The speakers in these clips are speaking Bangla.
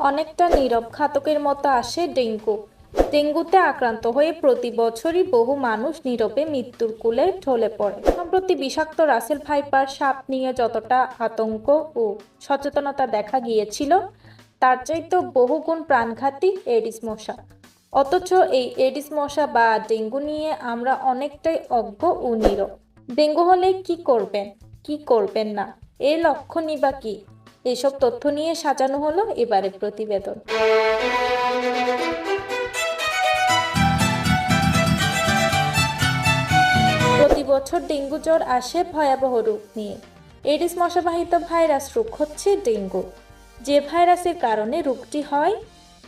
অনেকটা নীরব ঘাতকের মতো আসে ডেঙ্গু। ডেঙ্গুতে আক্রান্ত হয়ে প্রতি বছরই বহু মানুষ নীরবে মৃত্যুর কোলে ঢলে পড়ে। সম্প্রতি বিষাক্ত রাসেল ভাইপার সাপ নিয়ে যতটা আতঙ্ক ও সচেতনতা দেখা গিয়েছিল, তার চাইতেও বহুগুণ প্রাণঘাতী এডিস মশা। অথচ এই এডিস মশা বা ডেঙ্গু নিয়ে আমরা অনেকটাই অজ্ঞ ও নীরব। ডেঙ্গু হলে কি করবেন? কি করবেন না? এর লক্ষণই বা কি? এসব তথ্য নিয়ে সাজানো হলো এবারে প্রতিবেদন। প্রতি বছর ডেঙ্গু জ্বর আসে ভয়াবহ রূপ নিয়ে। এডিস মশাবাহিত ভাইরাস রোগ হচ্ছে ডেঙ্গু। যে ভাইরাসের কারণে রোগটি হয়,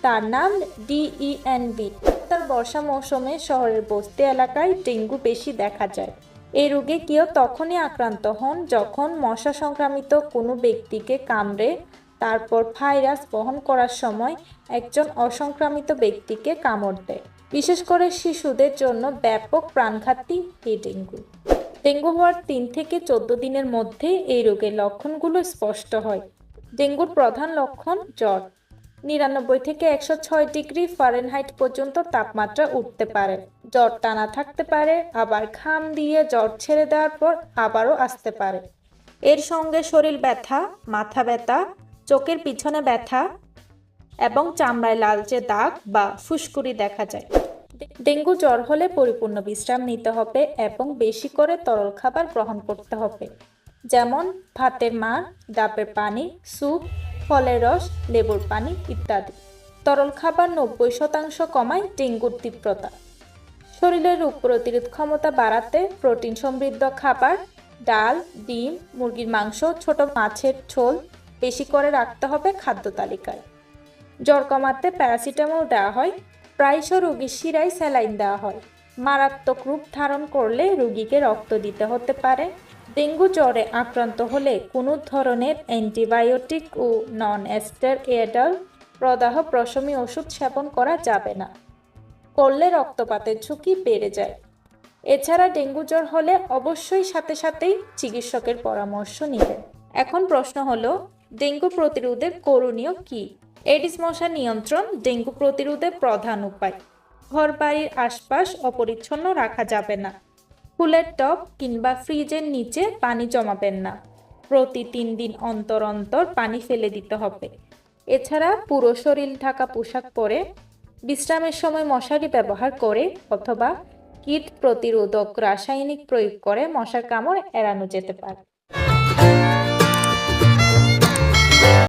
তার নাম ডিইএনবি। তার বর্ষা মৌসুমে শহরের বস্তি এলাকায় ডেঙ্গু বেশি দেখা যায়। এই রোগে কেউ তখনই আক্রান্ত হন যখন মশা সংক্রামিত কোনো ব্যক্তিকে কামড়ে তারপর ভাইরাস বহন করার সময় একজন অসংক্রামিত ব্যক্তিকে কামড় দেয়। বিশেষ করে শিশুদের জন্য ব্যাপক প্রাণঘাতী এই ডেঙ্গু। ডেঙ্গু হওয়ার তিন থেকে চোদ্দ দিনের মধ্যে এই রোগের লক্ষণগুলো স্পষ্ট হয়। ডেঙ্গুর প্রধান লক্ষণ জ্বর। নিরানব্বই থেকে একশো ছয় ডিগ্রি ফারেনহাইট পর্যন্ত তাপমাত্রা উঠতে পারে। জ্বর টানা থাকতে পারে, আবার ঘাম দিয়ে জ্বর ছেড়ে দেওয়ার পর আবারও আসতে পারে। এর সঙ্গে শরীর ব্যথা, মাথা ব্যথা, চোখের পিছনে ব্যথা এবং চামড়ায় লালচে দাগ বা ফুসকুড়ি দেখা যায়। ডেঙ্গু জ্বর হলে পরিপূর্ণ বিশ্রাম নিতে হবে এবং বেশি করে তরল খাবার গ্রহণ করতে হবে। যেমন ভাতের মার, ডাবের পানি, স্যুপ, ফলের রস, লেবুর পানি ইত্যাদি। তরল খাবার নব্বই শতাংশ কমায় ডেঙ্গুর তীব্রতা। শরীরের রোগ প্রতিরোধ ক্ষমতা বাড়াতে প্রোটিন সমৃদ্ধ খাবার, ডাল, ডিম, মুরগির মাংস, ছোট মাছের ঝোল বেশি করে রাখতে হবে খাদ্য তালিকায়। জ্বর কমাতে প্যারাসিটামল দেওয়া হয়, প্রায়শ রোগীর শিরায় স্যালাইন দেওয়া হয়। মারাত্মক রূপ ধারণ করলে রোগীকে রক্ত দিতে হতে পারে। ডেঙ্গু জ্বরে আক্রান্ত হলে কোনো ধরনের অ্যান্টিবায়োটিক ও নন অ্যাস্টার এডাল প্রদাহ প্রশমী ওষুধ সেবন করা যাবে না। করলে রক্তপাতের ঝুঁকি বেড়ে যায়। এছাড়া ডেঙ্গু জ্বর হলে অবশ্যই সাথে সাথেই চিকিৎসকের পরামর্শ নেবেন। এখন প্রশ্ন হলো, ডেঙ্গু প্রতিরোধের করণীয় কি? এডিস মশা নিয়ন্ত্রণ ডেঙ্গু প্রতিরোধের প্রধান উপায়। ঘর, বাড়ির আশপাশ অপরিচ্ছন্ন রাখা যাবে না। ফুলের টব কিংবা ফ্রিজের নিচে পানি জমাবেন না। প্রতি তিন দিন অন্তর অন্তর পানি ফেলে দিতে হবে। এছাড়া পুরো শরীর ঢাকা পোশাক পরে বিশ্রামের সময় মশারি ব্যবহার করে অথবা কীট প্রতিরোধক রাসায়নিক প্রয়োগ করে মশার কামড় এড়ানো যেতে পারে।